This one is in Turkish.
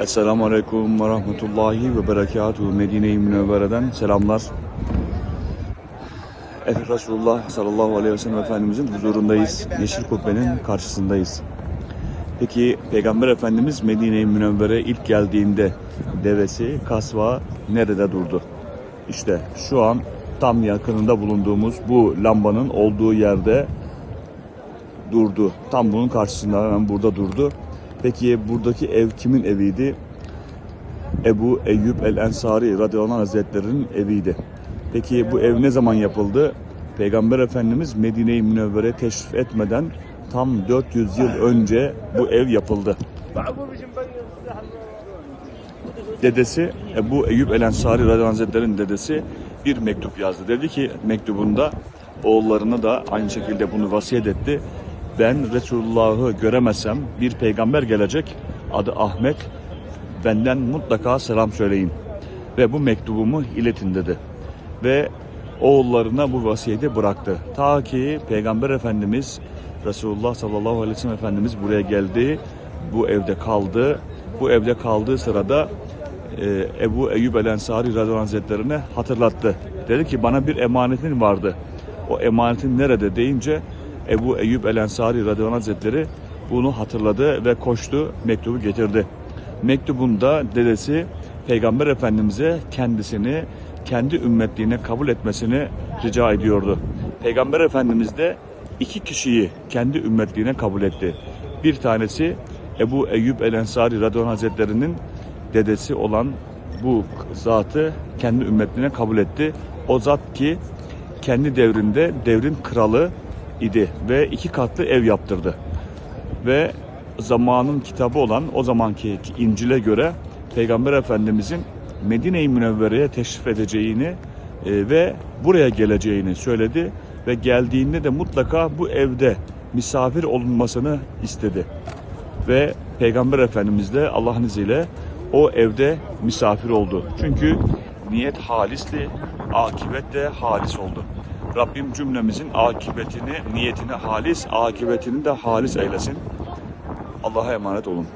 Esselamu Aleyküm ve Rahmetullahi ve Berekatuhu Medine-i Münevvere'den selamlar. Efendimiz Resulullah sallallahu aleyhi ve sellem Efendimizin huzurundayız. Yeşil Kubbe'nin karşısındayız. Peki Peygamber Efendimiz Medine-i Münevvere ilk geldiğinde devesi kasva nerede durdu? İşte şu an tam yakınında bulunduğumuz bu lambanın olduğu yerde durdu. Tam bunun karşısında hemen burada durdu. Peki buradaki ev kimin eviydi? Ebu Eyyub el-Ensari radıyallahu anh hazretlerinin eviydi. Peki bu ev ne zaman yapıldı? Peygamber Efendimiz Medine-i Münevvere teşrif etmeden tam 400 yıl önce bu ev yapıldı. Dedesi Ebu Eyyub el-Ensari radıyallahu anh hazretlerinin dedesi bir mektup yazdı. Dedi ki mektubunda oğullarına da aynı şekilde bunu vasiyet etti. Ben Resulullah'ı göremezsem bir peygamber gelecek adı Ahmet benden mutlaka selam söyleyin ve bu mektubumu iletin dedi. Ve oğullarına bu vasiyeti bıraktı. Ta ki Peygamber Efendimiz Resulullah sallallahu aleyhi ve sellem Efendimiz buraya geldi. Bu evde kaldı. Bu evde kaldığı sırada e, Ebu Eyyub el Ensari anh hazretlerine hatırlattı. Dedi ki bana bir emanetin vardı. O emanetin nerede deyince Ebu Eyyub el Ensari radıyallahu hazretleri bunu hatırladı ve koştu mektubu getirdi. Mektubunda dedesi Peygamber Efendimiz'e kendisini kendi ümmetliğine kabul etmesini rica ediyordu. Peygamber Efendimiz de iki kişiyi kendi ümmetliğine kabul etti. Bir tanesi Ebu Eyyub el Ensari radıyallahu hazretlerinin dedesi olan bu zatı kendi ümmetliğine kabul etti. O zat ki kendi devrinde devrin kralı idi ve iki katlı ev yaptırdı. Ve zamanın kitabı olan o zamanki İncil'e göre Peygamber Efendimizin Medine-i Münevvere'ye teşrif edeceğini e, ve buraya geleceğini söyledi ve geldiğinde de mutlaka bu evde misafir olunmasını istedi. Ve Peygamber Efendimiz de Allah'ın izniyle o evde misafir oldu. Çünkü niyet halisti, akibet de halis oldu. Rabbim cümlemizin akibetini, niyetini halis, akibetini de halis eylesin. Allah'a emanet olun.